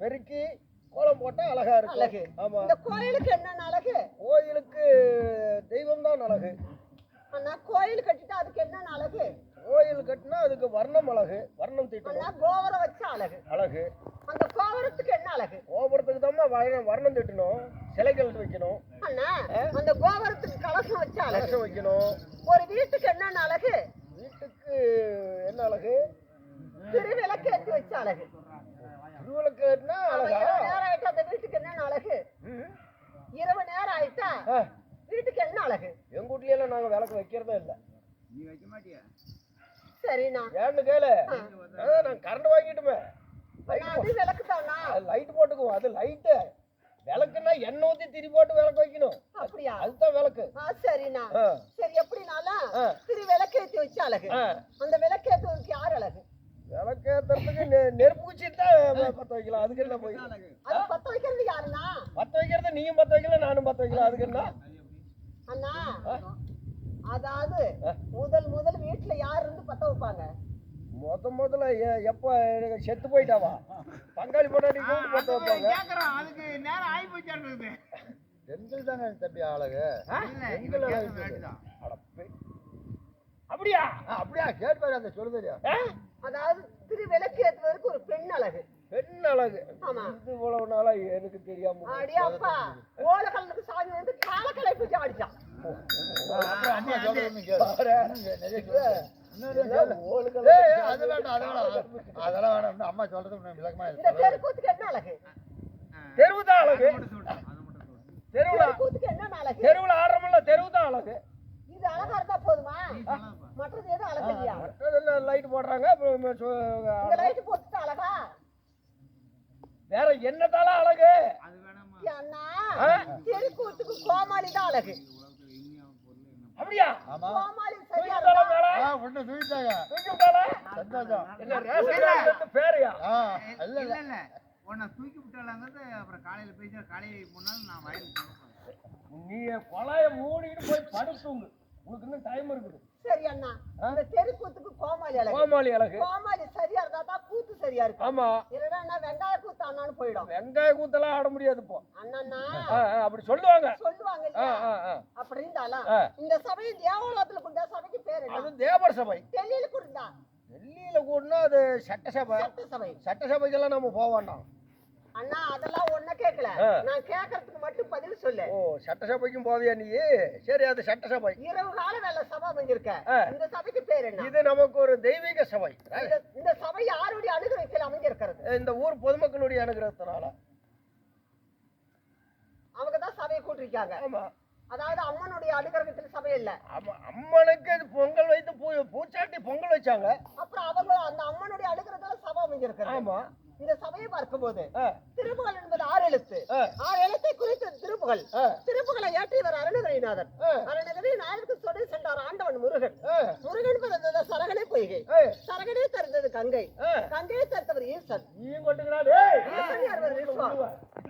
பெருக்கி கோலம் போட்டா அழகா அழகு. இருக்கும் ஆமா. இந்த கோயிலுக்கு என்ன அழகு? கோயிலுக்கு தெய்வம் தான் அழகு. அண்ணா கோயில் கட்டிட்டு அதுக்கு என்ன அழகு? கோயில் கட்டினா அதுக்கு வர்ணம் அழகு வர்ணம் தீட்டணும் கோபுரம் வச்ச அழகு. அழகு. அந்த கோபுரத்துக்கு என்ன அழகு? கோபுரத்துக்கு தான் வர்ணம் தீட்டணும் சிலைகள் வைக்கணும். அண்ணா அந்த கோபுரத்துக்கு கலசம் வச்ச அழகு. கலசம் வைக்கணும். ஒரு வீட்டுக்கு என்னென்ன அழகு? வீட்டுக்கு என்ன அழகு? திருவிளக்கு ஏற்றி வச்ச அழகு. திருவிளக்குன்னா அப்ப அழகா? இரவு நேரம் ஆயிட்டா அந்த வீட்டுக்கு என்னென்ன அழகு. இரவு நேரம் ஆயிட்டா வீட்டுக்கு என்ன அழகு? எங்க வீட்லயெல்லாம் நாங்க விளக்கு வைக்கிறதே இல்ல. சரிண்ணா. ஏன்னு கேளு. அதான் நான் கரண்ட் வாங்கிட்டுமே. அது விளக்கு தானா லைட் போட்டுக்குவோம். அது லைட்டு விளக்குன்னா எண்ணெய் ஊத்தி திரி போட்டு விளக்கு வைக்கணும். அப்படியா? அதுதான் விளக்கு. ஆ சரிண்ணா. சரி எப்படினாலும். திரு விளக்கு ஏற்றி வச்ச அழகு ஆ. அந்த விளக்கு ஏற்றுவதற்கு யார் அழகு விளக்கு ஏத்துறதுக்கு நெ- நெருப்பு குச்சி தான் என்ன போய். அது பத்த வைக்கிறது யாருண்ணா பத்த வைக்கிறது நீயும் பத்த வைக்கல நானும் பத்த வைக்கலாம் அதுக்கு என்ன அண்ணா? அதாவது. முதல் முதல் வீட்டுல யார் இருந்து பத்த வைப்பாங்க? முத முதல்ல எப்ப செத்து போயிட்டாவா? பங்காளி பொண்டாட்டி கூப்பிட்டு பத்த வைப்பாங்க. அதுக்கு நேரம் ஆகி போச்சான்றது பெண்கள் தானே தம்பி அழகு. அப்படியா? அப்படியா? கேட்பாரு அந்த சொல்லு தெரியும் ஆ? அதாவது திரு விளக்கு ஏற்றுவதற்கு ஒரு பெண் அழகு பெண் அழகு ஆமா. இது இவ்வளவு நாளா எனக்கு தெரியாம போச்சு. அடியா அப்பா ஓலக்கல்லுக்கு சாமி வந்து காலக்கலை பூஜை அடிச்சான் அதெல்லாம் அம்மா சொல்றது விளக்கமா தெருக்கூத்துக்கு என்ன அழகு? தெருவுதான் அழகு. தெருவுல என்ன அழகு? தெருவுல ஆடுறோம்ல தெருவுதான் அழகு. இது அழகா இருந்தா போதுமா. மற்றது எதுவும் அழகு இல்லையா? லைட் போடுறாங்க லைட் போட்டுட்டு அழகா? வேற என்னதால அழகு? அது வேணாமா அண்ணா ஆ? தெருக்கூத்துக்கு கோமாளி தான் அழகு. அப்படியா? கோமாளி சரியா ஒண்ணு தூக்கிட்டாங்க. தூக்கி விட்டாளா? சந்தோஷம். என்ன ரேஷன் கார்டுல இருந்து பேரையா? ஆ இல்ல இல்ல. இல்ல இல்ல. உன்னை தூக்கி விட்டாலாங்கிறது அப்புறம் காலையில பேசி காலையில முன்னாள் நான் வயலுக்கு. நீ கொலாய மூடிட்டு போய் படுத்துங்க. உனக்கு இன்னும் டைம் இருக்குது. சரி அண்ணா இந்த தெருக்கூத்துக்கு கோமாளி அழகு. கோமாளி அழகு. கோமாளி சரியா இருந்தா தான் சரியா இருக்கும் ஆமா. இல்லைன்னா என்ன வெங்காய கூத்து அண்ணான்னு போயிடும். வெங்காய கூத்தெல்லாம் ஆட முடியாது இப்போ. அண்ணா அப்படி சொல்லுவாங்க. சொல்லுவாங்க. அப்படி இருந்தாலும். இந்த சபை தேவாலயத்துல கொண்ட சபைக்கு பேர் அது தேவர் சபை. டெல்லியில கொடுந்தா டெல்லியில கூடனா அது சட்டசபை. சட்ட சபை சட்டசபைக்கெல்லாம் நம்ம போக வேண்டாம். அண்ணா அதெல்லாம் ஒண்ணு கேட்கல. நான் கேட்கறதுக்கு மட்டும் பதில் சொல்லு. ஓ சட்டசபைக்கும் போவியா நீ? சரி அது சட்டசபை. இரவு கால வேலை சபை அமைஞ்சிருக்க. இந்த சபைக்கு பேர் என்ன? இது நமக்கு ஒரு தெய்வீக சபை. இந்த- சபை யாருடைய அனுகிரகத்தில் அமைஞ்சிருக்கிறது? இந்த ஊர் பொதுமக்களுடைய அனுகிரகத்தினால. அவங்க தான் சபையை கூட்டிருக்காங்க. ஆமா. அதாவது அம்மனுடைய அனுகிரகத்தில் சபை இல்ல. அம்மனுக்கு பொங்கல் வைத்து பூ பூச்சாட்டி பொங்கல் வச்சாங்க. அப்புறம் அவங்க அந்த அம்மனுடைய அனுகிரகத்துல சபை அமைஞ்சிருக்கிறது. ஆமா. இந்த சபையை பார்க்கும்போது ஆ, திருப்புகழ் என்பது ஆறு எழுத்து. ஆறு எழுத்தை குறித்த திருப்புகளை ஏற்றியவர் அருணகிரிநாதர் ஆ, அருணகிரி நாயருக்கு சொல்லி சென்றார் ஆண்டவன் முருகன். முருகன் பிறந்தது சரகனை பொய்கை சரகனை தருந்தது கங்கை. கங்கையை தருத்தவர் ஈசன்.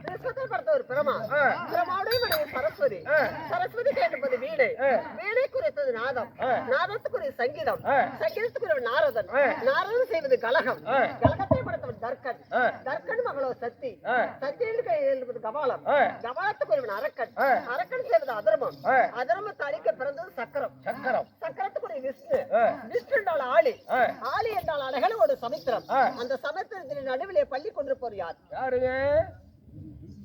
விஸ்வத்தை படைத்தவர் பிரமா. பிரமாவுடைய மனைவி சரஸ்வதி. சரஸ்வதி கேட்டபது வீணை. ஆ. வீணை குறித்தது நாதம். நாதத்துக்குரிய சங்கீதம். சங்கீதத்துக்குரிய நாரதன். நாரதன் செய்வது கலகம். கலகத்தை படைத்தவர் தர்க்கன். ஆ. தர்க்கன் மகளோ சக்தி ஆ. சக்தியில் கையில் கபாலம். ஆ. கபாலத்துக்குரியவன் அரக்கன். அரக்கன் செய்வது அதர்மம். அதர்மத்தை அழிக்க பிறந்தது சக்கரம். சக்கரம். சக்கரத்துக்குரிய விஷ்ணு. விஷ்ணு என்றால் ஆளி. ஆளி என்றால் அழகான ஒரு சமுத்திரம். அந்த சமுத்திரத்தின் நடுவிலே பள்ளி கொண்டிருப்பவர் யார்? யாருங்க?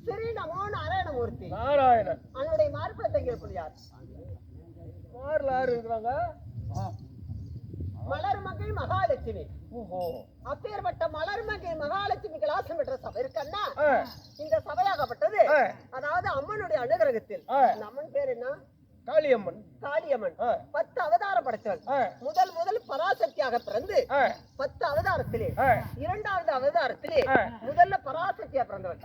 ஸ்ரீ நமோ நாராயணமூர்த்தி. நாராயணன். அவனுடைய மார்பத்தை இருப்பது யார்? மார்ல யாரு இருக்கிறாங்க மலர்மங்கை மகாலட்சுமி. அப்பேற்பட்ட மலர்மங்கை மகாலட்சுமி கலாசம் பெற்ற சபை இருக்கன்னா இந்த சபையாகப்பட்டது. அதாவது அம்மனுடைய அனுகிரகத்தில். அம்மன் பேர் என்ன? காளியம்மன். காளியம்மன். பத்து அவதாரம் படைத்தவள் முதல் முதல் பராசக்தியாக பிறந்து பத்து அவதாரத்திலே இரண்டாவது அவதாரத்திலே. முதல்ல பராசக்தியா பிறந்தவள்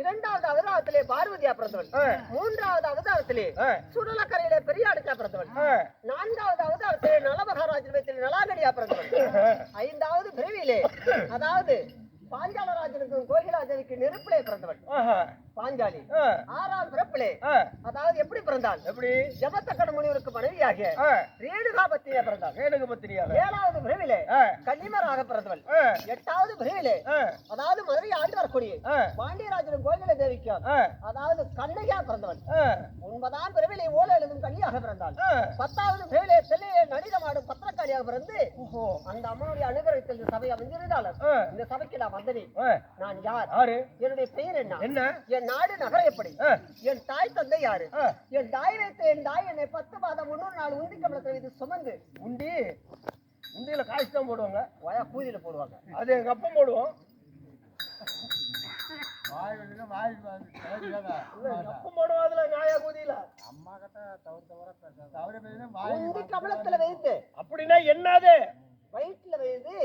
இரண்டாவது அவதாரத்திலே பார்வதியா பிறந்தவள். மூன்றாவது அவதாரத்திலே சுடலக்கரையிலே பெரியாடுக்கா பிறந்தவள் நான்காவது அவதாரத்திலே நலமகாராஜத்தில் நலாகடியா பிறந்தவள் ஐந்தாவது பிறவியிலே அதாவது பாஞ்சாலராஜனுக்கும் கோகிலாதேவிக்கு நெருப்பிலே பிறந்தவள் ஆஹா, பாஞ்சாலி. ஆறாம் பிறப்பிலே. அதாவது எப்படி பிறந்தாள் எப்படி? ஜபத்தக்கட முனிவருக்கு மனைவியாகிய ஆ, ரேணுகாபத்தியே பிறந்தாள் ரேணுக ஏழாவது பிறவிலே கன்னிமராக பிறந்தவள் எட்டாவது பிறவிலே அதாவது மதுரை ஆண்டு வரக்கூடிய பாண்டியராஜனும் கோகில தேவிக்கும். அதாவது கண்ணையா பிறந்தவள் ஒன்பதாம் பிறவிலே ஓலை எழுதும் கன்னியாக பிறந்தாள். பத்தாவது பிறவிலே தெல்லையே நடிதமாடும் பத்திரக்காளியாக பிறந்து அந்த அம்மனுடைய அனுகிரகத்தில் சபை அமைந்திருந்தாலும் இந்த சபைக்கு நான் வந்தனே ஆ, நான் யார்? யாரு? என்னுடைய பெயர் என்ன? என்ன? என் நாடு நகரம் எப்படி? ஆ, என் தாய் தந்தை யாரு? ஆ, என் தாய் வைத்த என் தாய் என்னை பத்து மாதம் முன்னூறு நாள் உந்தி கமலத்தை இது சுமந்து. உண்டி உண்டியில காசு தான் போடுவாங்க. வயா கூதியில போடுவாங்க. அது எங்க அப்பா போடுவோம். கமலத்துல வைத்து. அப்படின்னா என்னது வயிற்றுல வைத்து.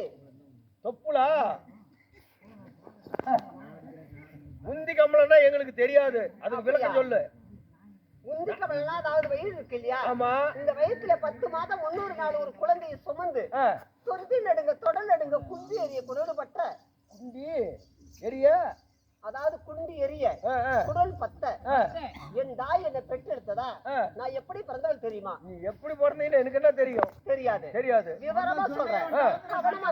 தொப்புலா முந்தி கம்பளம்னா எங்களுக்கு தெரியாது. அதுக்கு விளக்கம் சொல்லு. உந்தி கமலம்னா அதாவது வயிறு இருக்கு இல்லையா? ஆமா. இந்த வயிற்றுல பத்து மாதம் முன்னூறு நாள் ஒரு குழந்தையை சுமந்து சொருதி நடுங்க தொடர் நடுங்க குந்தி எரிய குடல்பட்ட குண்டி எரிய அதாவது குண்டி எரிய குடல் பத்த என் தாய் என்னை பெற்றெடுத்ததா. நான் எப்படி பிறந்தாலும் தெரியுமா? நீ எப்படி பிறந்தீங்கன்னு எனக்கு என்ன தெரியும்? தெரியாது. தெரியாது. விவரமா சொல்றேன். கவனமா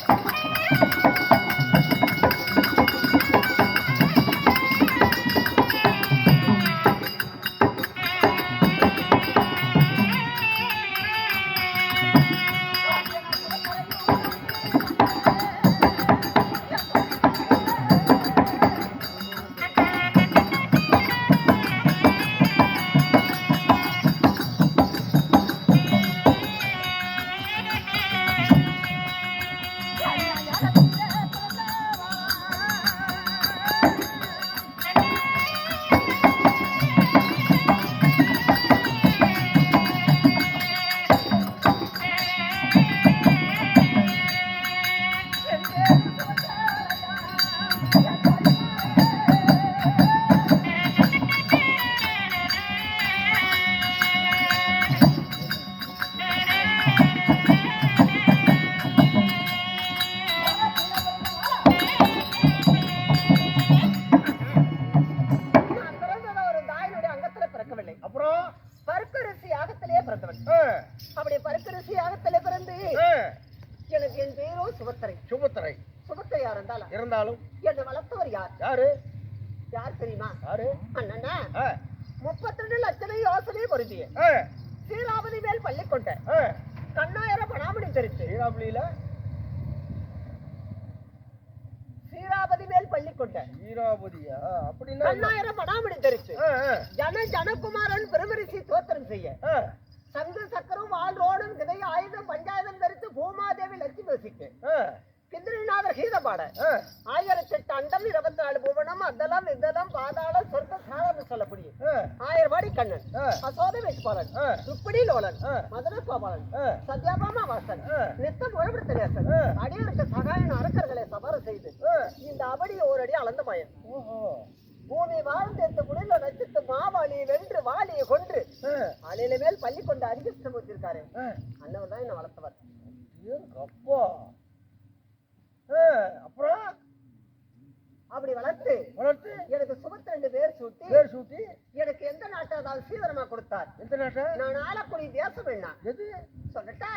Yeah. ஈராபதியா அப்படின்னா? கண்ணாயிரம் தெரிச்சு ஆ, ஜன ஜனகுமாரன் பெருமரிசி தோத்திரம் செய்ய. சங்கு சக்கரம் வால் ரோடும் விதை ஆயுதம் பஞ்சாயுதம் தரித்து பூமாதேவி லட்சுமி வசிக்கு. ஆ, கிந்திரிநாதர் கீதபாட ஆ. ஆயிரத்தி எட்டு அண்டம் இருபத்தி நாலு புவனம் அதலம் இதலம் பாதாளம் சொர்க்க சாரம் சொல்லக்கூடிய ஆயிரவாடி கண்ணன். அசோத வேட்பாளன் ஆ. ருப்படி லோலன் ஆ. மதுர கோபாலன். சத்யாபாமா வாசன். நித்தம் உழவிடுத்தலேசன் ஆ. அடியருக்கு சகாயன அரக்கர்களை சபர செய்து. இந்த அபடியை ஒரு அடி அளந்த மயன். பூமி வாழ்ந்தெத்து முடிந்த நட்சத்து மாவாளியை வென்று வாலியை கொன்று அலையில மேல் பள்ளி கொண்டு அரிகிருஷ்ணம் வச்சிருக்காரு. அண்ணவர் தான் என்ன வளர்த்தவர் எங்க அப்பா அப்புறம்? அப்படி வளர்த்து வளர்த்து எனக்கு சுபத்து ரெண்டு பேர் சூட்டி பேர் சூட்டி எனக்கு எந்த நாட்டாவது சீதனமா கொடுத்தார். எந்த நாட்டை? நான் ஆளக்கூடிய தேசம் என்ன எது? சொல்லட்டா?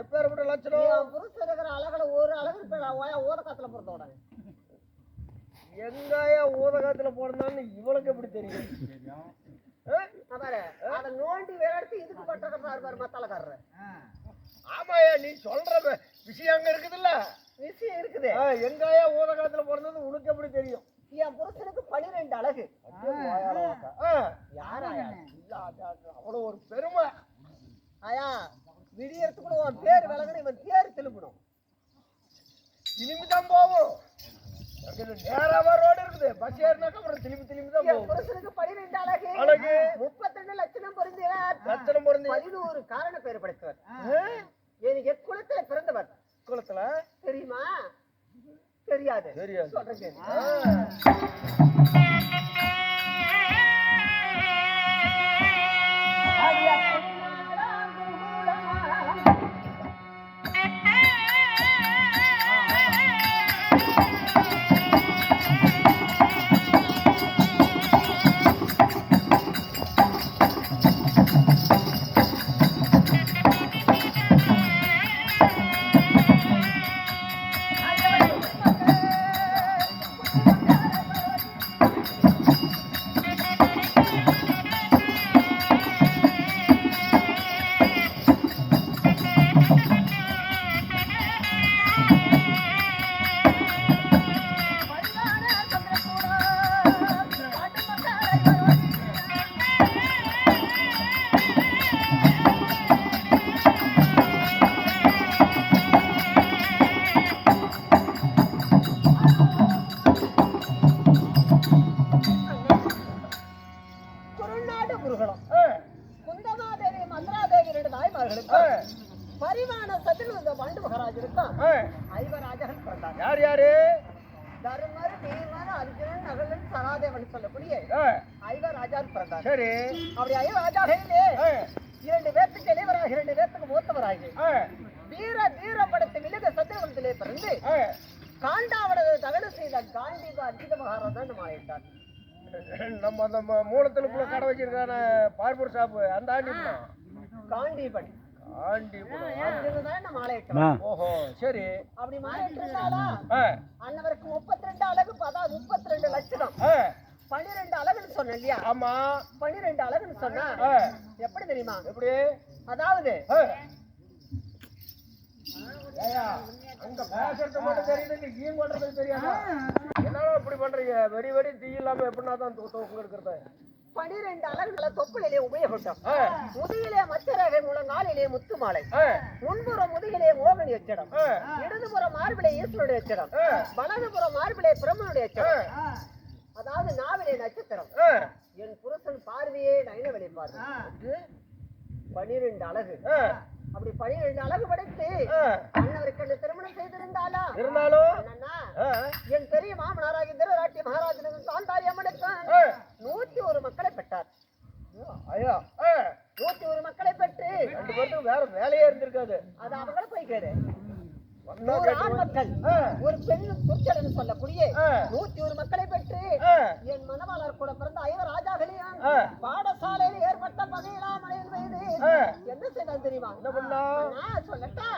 எப்பேற்பட்ட லட்சணம்? புருஷன் இருக்கிற அழகுல ஒரு அழகு இருப்பேன். ஊதகத்துல பிறந்தோட எங்காயா ஊதகத்துல பிறந்தான்னு இவளுக்கு எப்படி தெரியும்? அதை நோண்டி விளையாடுத்து இதுக்கு பட்டக்கட்டாரு பாரு மத்தாலக்காரர் ஆமாயா நீ சொல்ற விஷயம் அங்க இருக்குதுல்ல? விஷயம் இருக்குது. எங்காயா ஊதகத்துல பிறந்தது உனக்கு எப்படி தெரியும்? என் புருஷனுக்கு பனிரெண்டு அழகு. யாரா அவ்வளோ ஒரு பெருமை. ஆயா விடியறதுக்குள்ள உன் பேர் விலகணும் இவன் பேர் திரும்பணும் திரும்பிதான் போகும் அங்க நேராவா ரோடு இருக்குது. பஸ் ஏறினாக்கா அப்புறம் திரும்பி திரும்பி தான் என் போகும் புருஷனுக்கு பனிரெண்டு அழகு. அழகு. முப்பத்தி ரெண்டு லட்சணம் பொருந்தியவர். லட்சணம் பொருந்தி பதினோரு காரண பேர் படைத்தவர் எனக்கு எக்குளத்துல பிறந்தவர். குளத்துல? தெரியுமா? தெரியாது. தெரியாது. சொல்றேன் கேளு. ஆ. வச்சிருக்கான பார்பர் ஷாப்பு அந்த தான் மாலையிட்டார் ஓஹோ சரி. அப்படி அண்ணவருக்கு முப்பத்தி ரெண்டு அழகு அதாவது முப்பத்தி ரெண்டு லட்சம் ஆ, பன்னிரெண்டு அழகுன்னு சொன்னேன் இல்லையா? ஆமா. பன்னிரெண்டு அழகுன்னு சொன்னா எப்படி தெரியுமா? எப்படி? அதாவது அங்க பேசுறது மட்டும் தெரியுது நீ பண்றது தெரியாதா? இப்படி பண்றீங்க? வெடி வெடி தீ இல்லாம எப்படின்னா தான் தூக்கம் எடுக்கிறது பனிரெண்டு அழகுகளை தொப்புளிலே உபயோகிட்டோம் முதுகிலே மச்சரகை முழங்காலிலே முத்து மாலை. ஆ, முன்புறம் முதுகிலே மோகனி எச்சடம் ஆ, இடதுபுறம் மார்பிலே ஈஸ்வருடைய எச்சடம் ஆ. வலதுபுறம் மார்பிலே பிரம்மனுடைய எச்சடம் அதாவது நாவிலே நட்சத்திரம். என் புருஷன் பார்வையே நயனவெளி பார்வை பனிரெண்டு அழகு அப்படி பனிரெண்டு அழகு படைத்து. அண்ணவருக்கு அந்த திருமணம் செய்திருந்தாலா இருந்தாலும் என் பெரிய மாமனாராகி திருராட்டி மகாராஜனுக்கும் காந்தாரி அம்மனுக்கும் ஆ. நூத்தி ஒரு மக்களை பெற்றார் ஐயா நூத்தி ஒரு மக்களை பெற்று ரெண்டு பேருக்கும் வேற வேலையே இருந்திருக்காது அது அவங்கள போய் கேடு நூறு ஆண். மக்கள் ஒரு பெண் துர்ச்சடன் சொல்லக்கூடிய. நூத்தி ஒரு மக்களை பெற்று என் மணவாளர் கூட பிறந்த ஐவர் ராஜாக்களையும் ஆ. பாடசாலையில் ஏற்பட்ட பகையிலாமலையின் மீது ஆ. என்ன செய்தான் தெரியுமா? அண்ணா, சொல்லட்டா.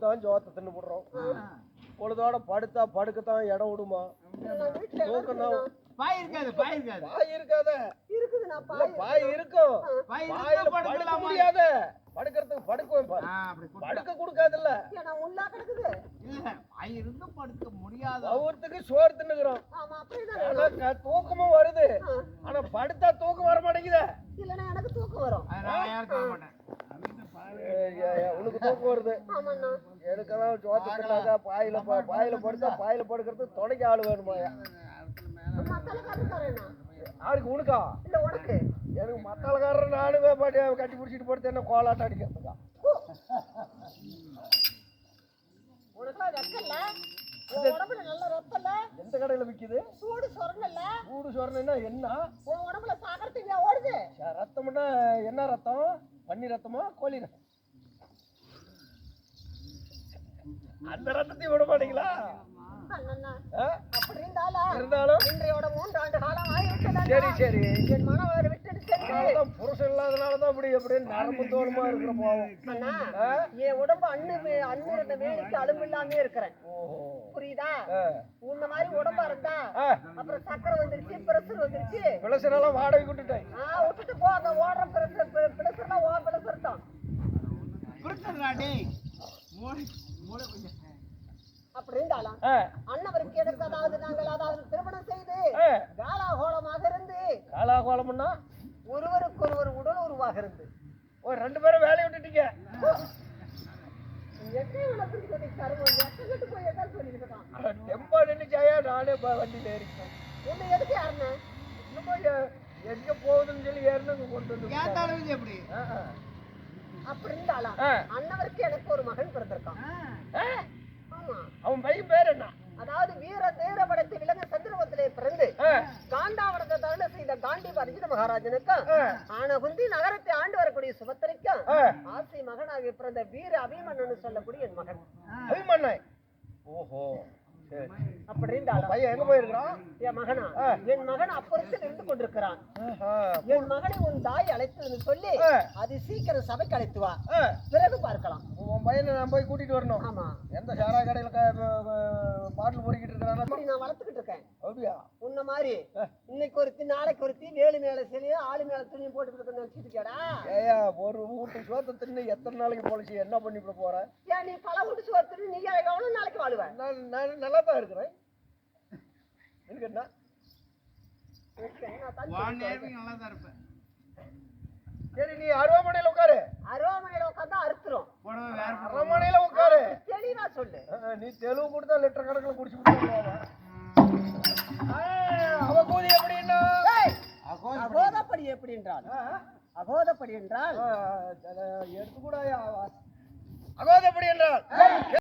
தான் ஜோத்தை தின்னு போடுறோம். பொழுதோட படுத்தா படுக்கத்தான் இடம் விடுமா? நான் வீட்டுல தூக்கணும் பாய் இருக்காது. பாய் இருக்காது. பாய் இருக்காத இல்ல பாய் பாய் இருக்கும். பாய் பாயில இருந்தா படுக்க படுக்கலாமா? முடியாத. படுக்கிறதுக்கு படுக்குவேன் பாரு. படுக்க கொடுக்காதுல்ல. ஏன்னா உள்ளா கிடக்குது. இல்ல பாய் இருந்தும் படுக்க முடியாத. ஒவ்வொருத்துக்கு சோறு தின்னுக்கிறோம். ஆமா க- தூக்கமும் வருது. ஆனா படுத்தா தூக்கம் வர மாட்டேங்குதே இல்லைன்னா எனக்கு தூக்கம் வரும். நான் யாரும் மாட்டேன். உனக்கு தூக்கம் வருது. ஆமாண்ணா. எனக்கெல்லாம் சோத்து தின்னாக்கா பாயில ப- பாயில படுத்தா பாயில படுக்கிறதுக்கு துணைக்கு ஆள் மத்தளக்காரருக்காரண்ணா யாருக்கு உனக்கா? இல்ல உனக்கு. எனக்கு மத்தாளக்காரர் நானுமே பாட்டி கட்டி பிடிச்சிட்டு படுத்து என்ன கோலாட்டம் அடிக்கிறதுக்கா? எந்த கடையில விக்குது? சூடு சொரணல்ல சூடு சொரணா என்ன? உன் உடம்புல சாகரத்துக்கு ஓடுது? ரத்தம்னா என்ன ரத்தம்? பன்னி ரத்தமா? கோழி ரத்தம்? அந்த ரத்தத்தையும் விட மாட்டீங்களா? இருந்தாலும்? இன்றையோட மூன்றாண்டு காலம் ஆகிவிட்டது சரி சரி. என் சென்று அதனாலதான் புருஷன் இல்லாதனாலதான் அப்படி அப்படி நரம்பு தோலுமா இருக்கிற பாவம். அண்ணா ஆ? என் உடம்பு அண்ணு மே- அண்ணு இருந்த வேலைக்கு அலும்பு இல்லாம இருக்கிறேன். ஓஹோ. புரியுதா. உன்ன மாதிரி உடம்பா இருந்தா அப்புறம் சக்கரை வந்துருச்சு பிரஷர் வந்துருச்சு. பிளசரெல்லாம் வாடகை விட்டுட்டேன் ஆ விட்டுட்டு போ அந்த ஓடுற பிரஷர் பிரஷர்லாம் ஓ பிரஷர் தான். மூளை கொஞ்சம் அப்படி இருந்தாலும் அண்ணவருக்கு எதற்கு அதாவது நாங்கள் அதாவது திருமணம் செய்து. காலாகோலமாக இருந்து காலாகோலம்னா ஒருவருக்கு ஒருவர் உடல் உருவாக இருந்து. ஒரு ரெண்டு பேரும் வேலையை விட்டுட்டீங்க. டெம்போ நின்னுச்சாயா? நானே வண்டியில ஏறிட்டேன். உன்னை எதுக்கு யாருன்னு? இன்னுமா எங்க போகுதுன்னு சொல்லி ஏறினு கொண்டு வந்து எப்படி. அப்படி. அண்ணவருக்கு எனக்கு ஒரு மகன் பிறந்திருக்கான். ஆ, ஆமா. அவன் பையன் பேர் என்ன? அதாவது வீர தீர படைத்து விலங்கு சந்திரபத்திலே பிறந்து ஆ, காண்டாவரத்தை தருண செய்த காண்டி அர்ஜுன மகாராஜனுக்கும். ஆனகுந்தி நகரத்தை ஆண்டு வரக்கூடிய சுபத்திரைக்கும். ஆசை மகனாக பிறந்த வீர அபிமன்னன் சொல்லக்கூடிய என் மகன். அபிமன்னை ஓஹோ. சரி அப்படி இருந்தாலும் பையன் எங்க போயிருக்கிறான்? என் மகனா? ஆ. என் மகன் அப்பொருத்தில் இருந்து கொண்டிருக்கிறான். என் மகனை உன் தாய் அழைத்து சொல்லி. அது சீக்கிரம் சபைக்கு அழைத்து வா. பிறகு பார்க்கலாம். உன் பையனை நான் போய் கூட்டிட்டு வரணும். ஆமா. எந்த சாரா கடையில பாட்டில் பொறுக்கிட்டு இருக்கிறானா? நான் வளர்த்துக்கிட்டு இருக்கேன். அப்படியா? மாதிரி. இன்னைக்கு ஒருத்தி நாளைக்கு ஒருத்தி வேலு மேல சரி ஆளு மேல துணியும் போட்டுக்கிட்டு நினைச்சிட்டு கேடா ஏயா ஒரு வீட்டு சோத்தை தின்னு எத்தனை நாளைக்கு பொழிச்சு என்ன பண்ணிவிட போற? ஏன் நீ பல உடிச்சு ஒருத்தர் நீ எவ்வளவு நாளைக்கு வாழுவ? நான் நான் நல்லா தான் இருக்கிறேன். எனக்கு என்ன? நல்லா தான் இருப்பேன் சரி நீ அருவாமனையில உட்காரு. அருவாமனையில உட்காந்து அறுத்துரும். அரமனையில உட்காரு. தெளிவா சொல்லு. நீ தெலுங்கு கொடுத்தா லிட்டர் கணக்கில் குடிச்சு போவா அவ கூதி எப்படின்னா அகோதப்படி. எப்படி என்றால் அகோதப்படி என்றால்? ஆ, எடுத்து கூட அகோது எப்படி என்றால்?